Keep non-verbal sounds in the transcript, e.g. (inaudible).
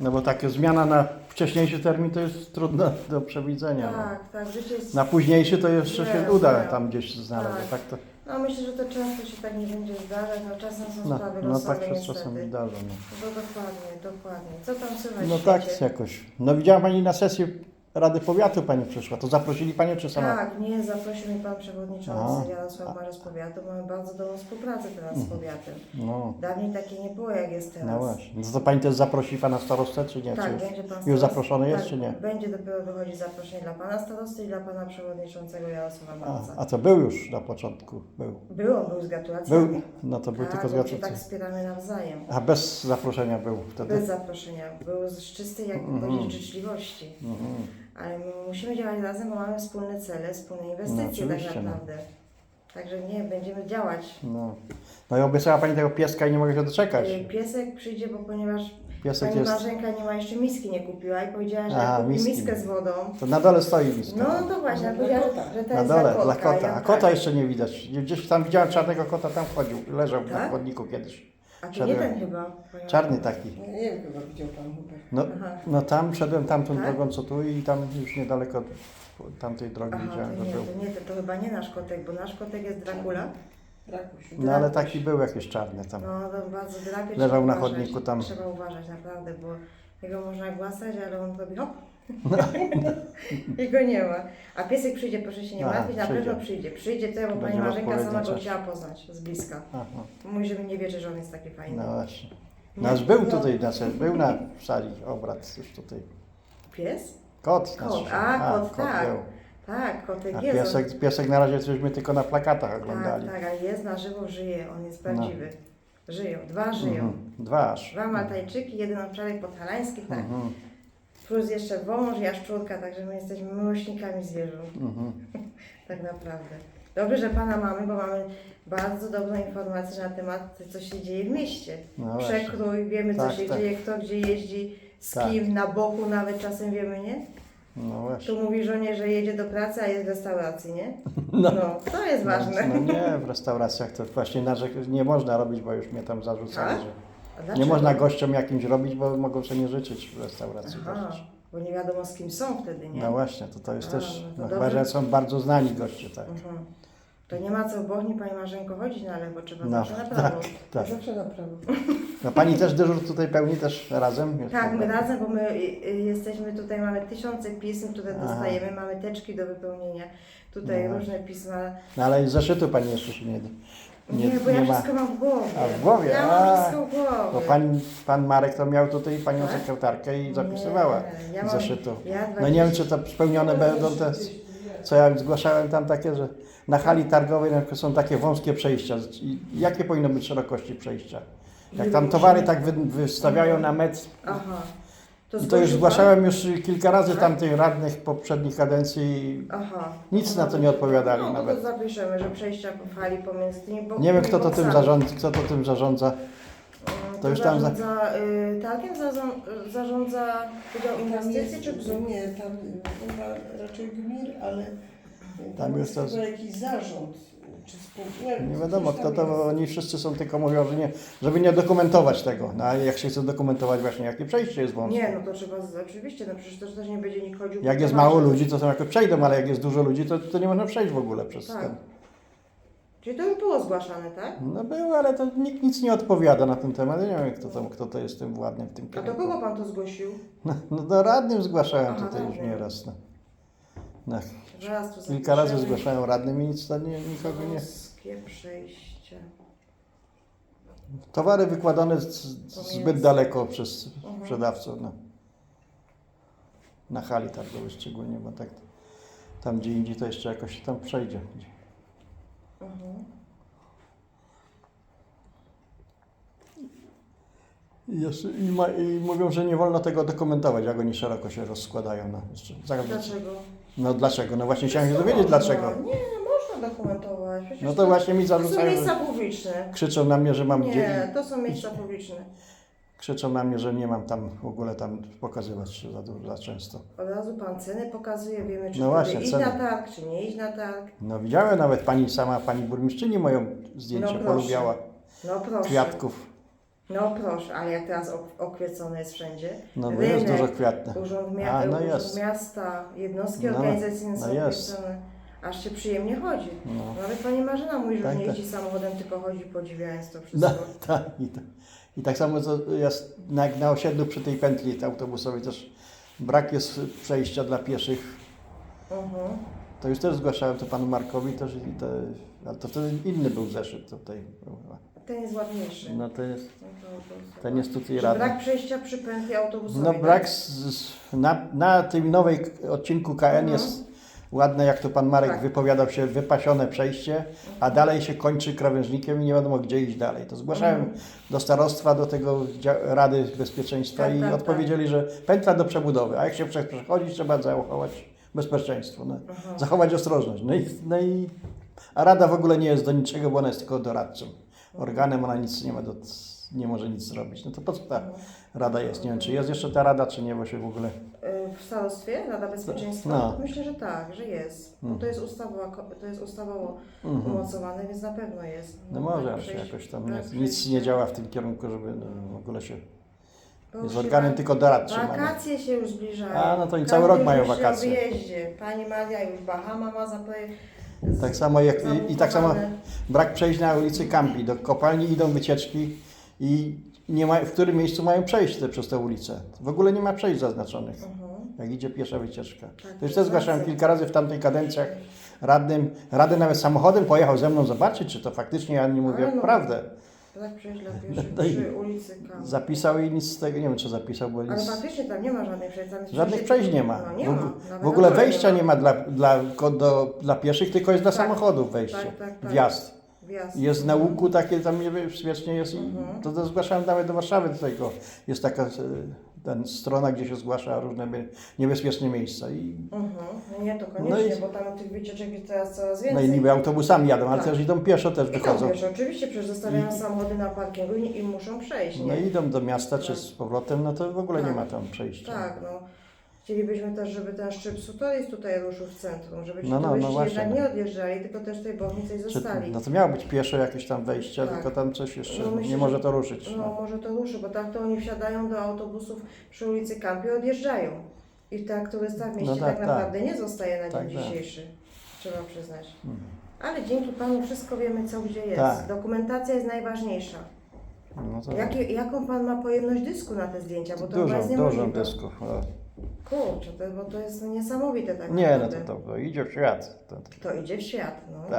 No bo taka zmiana na wcześniejszy termin to jest trudno do przewidzenia. No. Tak, tak, życie jest... Na późniejszy to jeszcze się uda tam gdzieś znaleźć. Tak. Tak to, No myślę, że to często się tak nie będzie zdarzać, no czasem są no, sprawy no losowe tak się niestety. czasem wydarza. No. No dokładnie, dokładnie. Co tam słychać No tak świecie? jakoś. No widziała Pani na sesji Rady Powiatu Pani przyszła. To zaprosili Panią czy sama? Tak, nie, zaprosił mnie Pan Przewodniczący A. Jarosław Marzec Powiatu. Mamy bardzo dobrą współpracę teraz z powiatem. No, Dawniej takiej nie było jak jest teraz. no właśnie. No to Pani też zaprosi Pana starostę czy nie? Tak, czy już, będzie Pan już starosta- zaproszony jest tak, czy nie? Będzie dopiero wychodzić zaproszenie dla Pana Starosty i dla Pana Przewodniczącego Jarosława A, Marca. a to był już na początku. Był. Był, on był z gratulacjami. Był, no to był tak, tylko z bo się gratulacji. tak wspieramy nawzajem. A bez zaproszenia był wtedy? Bez zaproszenia. Był z czystej jak Mhm. powiedzieć, życzliwości. Mhm. Ale my musimy działać razem, bo mamy wspólne cele, wspólne inwestycje No, tak oczywiście, no. naprawdę. Także nie, będziemy działać. No. no i obiecała Pani tego pieska i nie mogę się doczekać. Y, Piesek przyjdzie, bo ponieważ Piesek pani jest... Marzenka nie ma jeszcze miski, nie kupiła i powiedziała, że Aha, jak kupi miski. miskę z wodą. To na dole stoi miska. No to właśnie, powiedziała, kota. że to na jest dole, dla kota. A tak. kota jeszcze nie widać. Gdzieś tam widziałem czarnego kota, tam chodził. Leżał na Tak? chodniku kiedyś. A to nie szedłem. ten chyba. Czarny taki. Nie wiem, chyba widział pan Hubert. No, Aha. no tam szedłem tamtą Tak? drogą co tu i tam już niedaleko tamtej drogi Aha, widziałem, to że nie, był. to nie, to, to chyba nie nasz kotek, bo nasz kotek jest Dracula. Drakuś. No ale taki był jakiś czarny tam. No to bardzo drapie. Leżał trzeba na uważać. chodniku tam. Trzeba uważać naprawdę, bo jego można głasać, ale on robi hop. (laughs) Jego nie ma. A piesek przyjdzie, proszę się nie Aha, martwić, na przyjdzie. pewno przyjdzie. Przyjdzie to, bo Będzie pani Marzenka sama go chciała poznać z bliska. Aha. Mówi, że nie wierzy, że on jest taki fajny. No właśnie. Nie? Nasz był tutaj, na, se- był na sali obrad już tutaj. Pies? Kot. Kot. nasz- A, kot, tak. był. Tak, kotek A jest. on- piesek, piesek na razie cośmy tylko na plakatach Tak, oglądali. tak, ale jest na żywo, żyje. On jest prawdziwy. Żyją, dwa żyją. Mhm. Dwa aż. Dwa Maltajczyki, jeden owczarek podhalański, tak. Mhm. Plus jeszcze wąż, jaszczurka, także my jesteśmy miłośnikami zwierząt. Mhm. (laughs) Tak naprawdę. Dobrze, że Pana mamy, bo mamy bardzo dobrą informację na temat, co się dzieje w mieście. No. Przekrój, wiemy co Tak, się tak. dzieje, kto gdzie jeździ, z Tak. kim, na boku nawet czasem wiemy, nie? No właśnie. Tu mówi żonie, że jedzie do pracy, a jest w restauracji, nie? (laughs) No. No, to jest ważne. No, no nie, (laughs) w restauracjach to właśnie narzek- nie można robić, bo już mnie tam zarzucali, Tak? że A nie można gościom jakimś robić, bo mogą sobie nie życzyć w restauracji Aha, gościć. bo nie wiadomo z kim są wtedy, nie? No właśnie, to, to jest A, też, no to no, dobrze. chyba, że są bardzo znani goście, tak. Mhm. To nie ma co w Bochni, Pani Marzenko, chodzić na lewo, trzeba No, zawsze na prawo. tak, tak. Zawsze na prawo. No pani też dyżur tutaj pełni też razem? Jest Tak, my razem, bo my y, y, jesteśmy tutaj, mamy tysiące pism, które Aha. dostajemy, mamy teczki do wypełnienia, tutaj No. różne pisma. No ale zeszytu pani jeszcze się nie, Nie, nie, bo ja nie ma. wszystko mam w głowie. A, w głowie? Ja A, mam wszystko w Bo głowie. pan, pan Marek to miał tutaj panią Tak? sekretarkę i zapisywała Nie, ja mam- zeszytu. Ja No nie wiem, czy to spełnione będą te, co ja zgłaszałem tam takie, że na hali targowej na przykład są takie wąskie przejścia. Jakie powinno być szerokości przejścia? Jak tam towary tak wy, wystawiają na metr, Aha. i to już zgłaszałem już kilka razy Tak? tamtych radnych poprzednich kadencji? Aha. nic na to nie odpowiadali no, nawet. to zapiszemy, że przejścia po fali pomiędzy tymi bokami. Nie wiem, kto to tym zarządza, kto to tym zarządza. Mm, To już tam za- zarządza, y, targiem zarządza, zarządza Wydział Tam Inwestycji, czy kto? nie, tam chyba raczej gmir, ale Tam jest to- chyba jakiś zarząd, czy spółka. Nie wiadomo, kto to, jest. oni wszyscy są tylko mówią, że nie, żeby nie dokumentować tego. No a jak się chce dokumentować właśnie, jakie przejście jest wąskie. Nie, no to trzeba, z- oczywiście, no przecież też, też nie będzie nikt chodził. Jak po jest mało ludzi, to są jakoś przejdą, ale jak jest dużo ludzi, to, to nie można przejść w ogóle przez Tak. ten. Czyli to by było zgłaszane, tak? No było, ale to nikt nic nie odpowiada na ten temat. Ja nie wiem, kto, tam, kto to jest tym władnym w tym A do kierunku. kogo pan to zgłosił? No, no do radnym zgłaszałem Aha, tutaj już nieraz. No. No, Zaraz tu kilka razy zapiszemy. zgłaszałem radnym i nic to nie, nikogo nie. Wąskie przejście. Towary wykładane z, zbyt daleko przez Mhm. sprzedawców. No. Na hali targowej szczególnie, bo tak tam gdzie indziej to jeszcze jakoś się tam przejdzie. Mhm. I, jeszcze, i, ma, I mówią, że nie wolno tego dokumentować, jak oni szeroko się rozskładają. No, jeszcze, zaraz- Dlaczego? No dlaczego? No właśnie chciałem się No, dowiedzieć no, dlaczego. Nie, można dokumentować. Przecież No to właśnie mi to są zarzucają, miejsca że publiczne. krzyczą na mnie, że mam Nie, gdzie, to są miejsca publiczne. krzyczą na mnie, że nie mam tam w ogóle tam pokazywać się za, dużo- za często. Od razu pan ceny pokazuje, wiemy czy No no właśnie, iść ceny. na targ, czy nie iść na targ. No widziałem nawet pani sama, pani burmistrzyni moją zdjęcie No proszę. polubiała No proszę. kwiatków. No proszę, ale jak teraz ok- okwiecone jest wszędzie. No bo jest Rynek, dużo kwiatne. Urząd, mia- A, no urząd jest. Miasta, jednostki No, organizacyjne no są jest. okwiecone. Aż się przyjemnie chodzi. No. Nawet pani Marzena mówi, że Tak, nie tak. jeździ samochodem, tylko chodzi podziwiając to No, wszystko. (laughs) tak. I, to, I tak samo jest na, na osiedlu przy tej pętli autobusowej też brak jest przejścia dla pieszych. Mhm. To już też zgłaszałem to panu Markowi też i to, ale to wtedy inny był zeszyt tutaj. Ten jest ładniejszy. No to jest, No ten jest tutaj Że radny. Brak przejścia przy pętli autobusowej. No tak? brak z, z, na, na tym nowej odcinku KN Mhm. jest ładne, jak to pan Marek Tak. wypowiadał się, wypasione przejście, a dalej się kończy krawężnikiem i nie wiadomo gdzie iść dalej. To zgłaszałem Mhm. do starostwa, do tego Rady Bezpieczeństwa Tak, i tak, odpowiedzieli, że pętla do przebudowy, a jak się prze- przechodzi, trzeba zachować bezpieczeństwo, no, zachować ostrożność. No i, no i, a Rada w ogóle nie jest do niczego, bo ona jest tylko doradczą. Organem ona nic nie ma, do, nie może nic zrobić. No to po co ta Rada jest? Nie wiem, czy jest jeszcze ta Rada, czy nie, bo się w ogóle... Y, W starostwie Rada Bezpieczeństwa? No. Myślę, że tak, że jest. Bo Mhm. to jest ustawa, to jest ustawowo Mhm. umocowane, więc na pewno jest. No brak może, się przejść- jakoś tam brak nie, nic nie działa w tym kierunku, żeby no, w ogóle się... Bo Jest organem tylko doradczym. Wakacje się już zbliżają. A, no to i cały rok mają wakacje. wyjeździe. Pani Maria już Bahama ma zapowiedź. Tak samo jak i, i tak samo brak przejść na ulicy Campi. Do kopalni idą wycieczki i nie ma, w którym miejscu mają przejść te, przez tę ulicę. W ogóle nie ma przejść zaznaczonych, Mhm. jak idzie piesza wycieczka. Tak, To już też zgłaszałem racja. kilka razy w tamtych kadencjach radnym. Rady nawet samochodem pojechał ze mną zobaczyć, czy to faktycznie ja nie mówię no. prawdę. Tak No i przy ulicy. Zapisał i nic z tego, nie wiem czy zapisał, bo Ale nic... faktycznie tam nie ma żadnych przejść. Tam jest Żadnych przejście- przejść nie ma. No, nie w, ma. Nawet w ogóle na dole wejścia nie ma dla, dla, ko- do, dla pieszych, tylko jest dla Tak. samochodów wejście. Tak, tak, tak. Wjazd. Wjazd. Jest na łuku takie tam niebezpiecznie jest i Mhm. to, to zgłaszałem nawet do Warszawy do tego. Jest taka e, ten strona, gdzie się zgłasza różne be- niebezpieczne miejsca. I, Mhm. No nie, to koniecznie, No i- bo tam tych wycieczek jest teraz coraz no więcej. i niby autobusami jadą, ale Tak. też idą pieszo też I wychodzą. wiesz, oczywiście, przecież zostawiają samochody na parkingu i, i muszą przejść, nie? No i idą do miasta czy Tak. z powrotem, no to w ogóle nie Tak. ma tam przejścia. Tak, no. Chcielibyśmy też, żeby ten szczyt Sutoris tutaj ruszył w centrum, żeby ci No, no, no turyści jednak no. nie odjeżdżali, tylko też tej bochnicy Czy, zostali. no to miało być pieszo jakieś tam wejście, Tak. tylko tam coś jeszcze No myślę, nie może że- to ruszyć. No No. może to ruszy, bo tak to oni wsiadają do autobusów przy ulicy Kampi i odjeżdżają. I tak turysta w mieście No tak, tak, tak. naprawdę nie zostaje na Tak, dzień tak. dzisiejszy. Trzeba przyznać. Mhm. Ale dzięki Panu wszystko wiemy, co gdzie jest. Tak. Dokumentacja jest najważniejsza. No to jaką Pan ma pojemność dysku na te zdjęcia? Bo to chyba dużo, jest dużo niemożliwe. dysków. No. Kurczę, to, bo to jest niesamowite tak Nie, no naprawdę. to, to, to idzie w świat. To, To idzie w świat, no. Tak.